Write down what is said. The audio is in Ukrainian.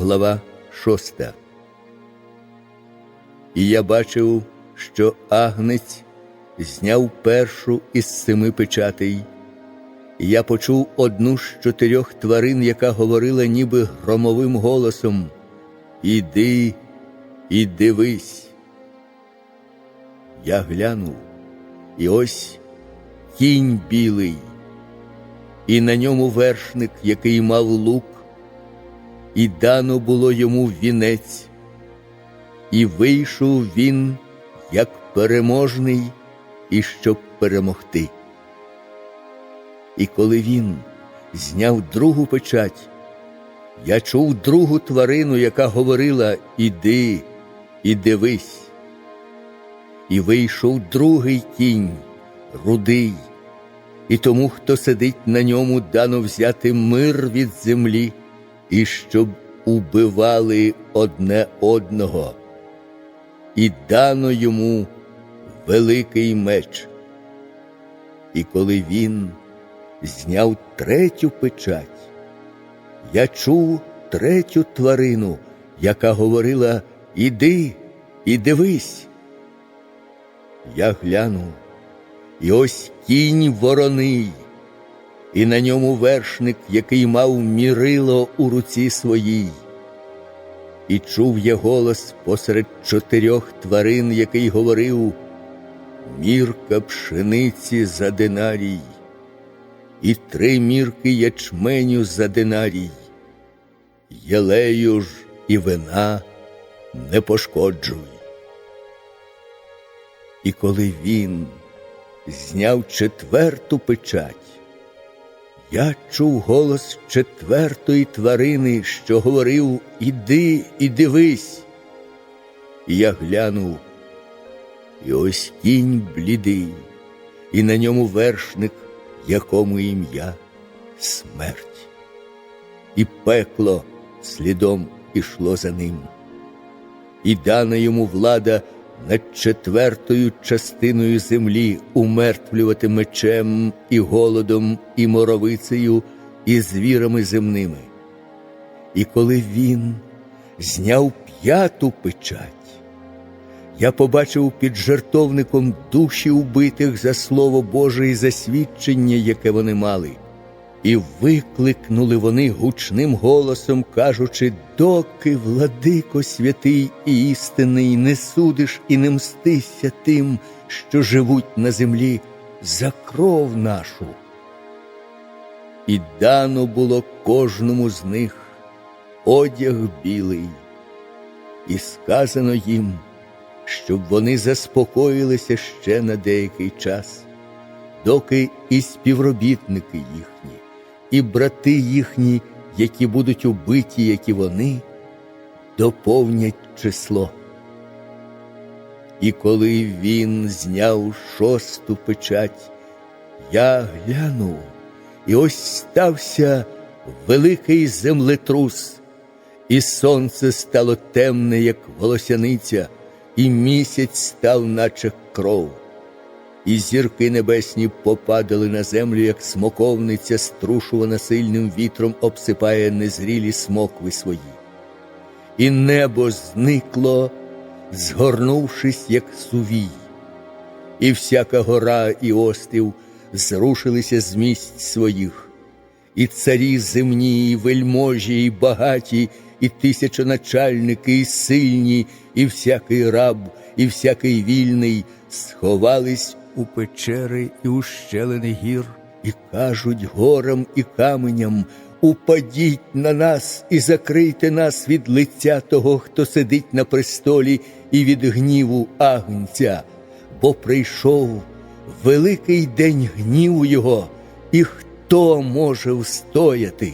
Глава 6 І я бачив, що агнець зняв першу із семи печатей. І я почув одну з чотирьох тварин, яка говорила ніби громовим голосом: Іди і дивись. Я глянув, і ось кінь білий, і на ньому вершник, який мав лук, і дано було йому вінець, і вийшов він як переможний, і щоб перемогти. І коли він зняв другу печать, я чув другу тварину, яка говорила Іди і дивись. І вийшов другий кінь, рудий, і тому, хто сидить на ньому, дано взяти мир від землі, і щоб убивали одне одного, і дано йому великий меч. І коли він зняв третю печать, я чув третю тварину, яка говорила Іди і дивись. Я глянув, і ось кінь вороний, і на ньому вершник, який мав мірило у руці своїй. І чув я голос посеред чотирьох тварин, який говорив Мірка пшениці за динарій, і три мірки ячменю за динарій, єлею ж і вина не пошкоджуй. І коли він зняв четверту печать, я чув голос четвертої тварини, що говорив Іди і дивись. І я глянув, і ось кінь блідий, і на ньому вершник, якому ім'я смерть, і пекло слідом ішло за ним, і дана йому влада над четвертою частиною землі умертвлювати мечем і голодом, і моровицею, і звірами земними. І коли він зняв п'яту печать, я побачив під жертовником душі убитих за слово Боже і за свідчення, яке вони мали. І викликнули вони гучним голосом, кажучи, доки, владико святий і істинний, не судиш і не мстися тим, що живуть на землі за кров нашу. І дано було кожному з них одяг білий, і сказано їм, щоб вони заспокоїлися ще на деякий час, доки і співробітники їхні і брати їхні, які будуть убиті, як і вони, доповнять число. І коли він зняв шосту печать, я глянув, і ось стався великий землетрус, і сонце стало темне, як волосяниця, і місяць став, наче кров і зірки небесні попадали на землю, як смоковниця, струшувана сильним вітром, обсипає незрілі смокви свої. І небо зникло, згорнувшись, як сувій, і всяка гора і острів зрушилися з місць своїх, і царі земні, і вельможі, і багаті, і тисячоначальники, і сильні, і всякий раб, і всякий вільний сховались у печери і ущелини гір, і кажуть горам і каменям Упадіть на нас і закрийте нас від лиця того, хто сидить на престолі, і від гніву агнця, бо прийшов великий день гніву Його, і хто може встояти?